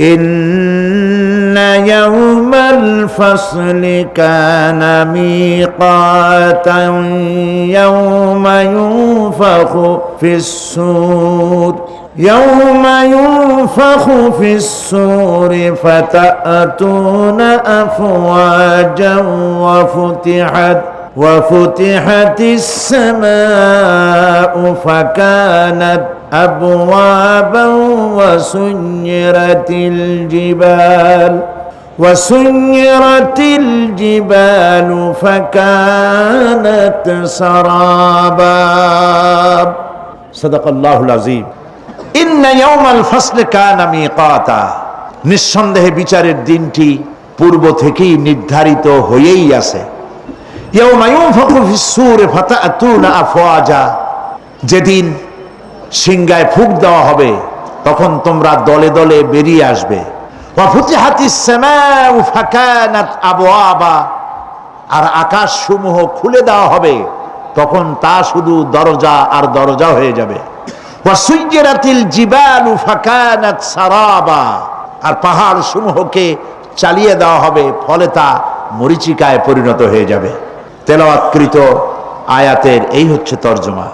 إن يوم الفصل كان ميقاتا يوم ينفخ في السور يوم ينفخ في السور فتأتون أفواجا وفتحت وفتحت السماء فكانت أبوابا وسيرت الجبال وسيرت الجبال فكانت سرابا صدق الله العظيم إن يوم الفصل كان ميقاتا নিঃসন্দেহে বিচারের দিনটি পূর্ব থেকেই নির্ধারিত হয়েই আছে يوم ينفخ في السور فتأتون أفواجا যেদিন সিংগায় ফুক দেওয়া হবে, তখন তোমরা দলে দলে বেরিয়ে আসবে। আর আকাশ সমূহ খুলে দেওয়া হবে, তখন তা শুধু দরজা আর দরজা হয়ে যাবে। আর পাহাড় সমূহকে চালিয়ে দেওয়া হবে, ফলে তা মরিচিকায় পরিণত হয়ে যাবে। তেলাওয়াতকৃত আয়াতের এই হচ্ছে তর্জমা।